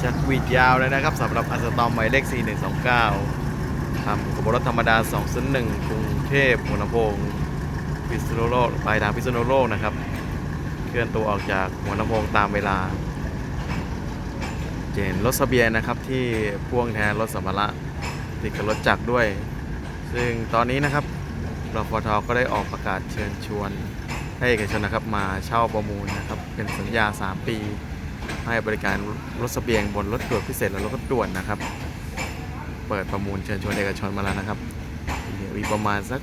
ชักวีดยาวเลยนะครับสำหรับอัสตอมหมายเลข 4129ทำขบวนรถธรรมดา 201 กรุงเทพหัวลำโพงพิษณุโลกปลายทางพิษณุโลกนะครับ เคลื่อนตัวออกจากหัวลำโพงตามเวลาเห็นรถสเบียนะครับที่พ่วงแทนรถสัมภาระติดกับรถจักรด้วย ซึ่งตอนนี้นะครับรฟทก็ได้ออกประกาศเชิญชวนให้เอกชนนะครับมาเช่าประมูลนะครับเป็นสัญญา 3 ปี ให้บริการรถสเสบียงบนรถด่วนพิเศษและรถด่วนนะครับ เปิดประมูลเชิญชวนเอกชนมาแล้วนะครับเดี๋ยวอีกประมาณสัก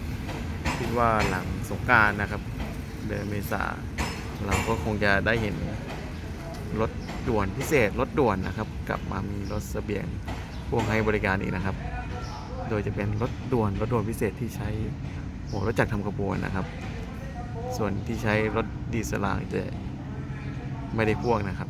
คิดว่าหลังสงการนะครับ เดือนเมษาเราก็คงจะได้เห็นรถด่วนพิเศษรถด่วนนะครับ กลับมามีรถสเสบียงพ่วงให้บริการอีกนะครับ โดยจะเป็นรถด่วนรถด่วนพิเศษที่ใช้หัวรถจักรทำขบวนนะครับ ส่วนที่ใช้รถดีเซลางจะไม่ได้พ่วงนะครับ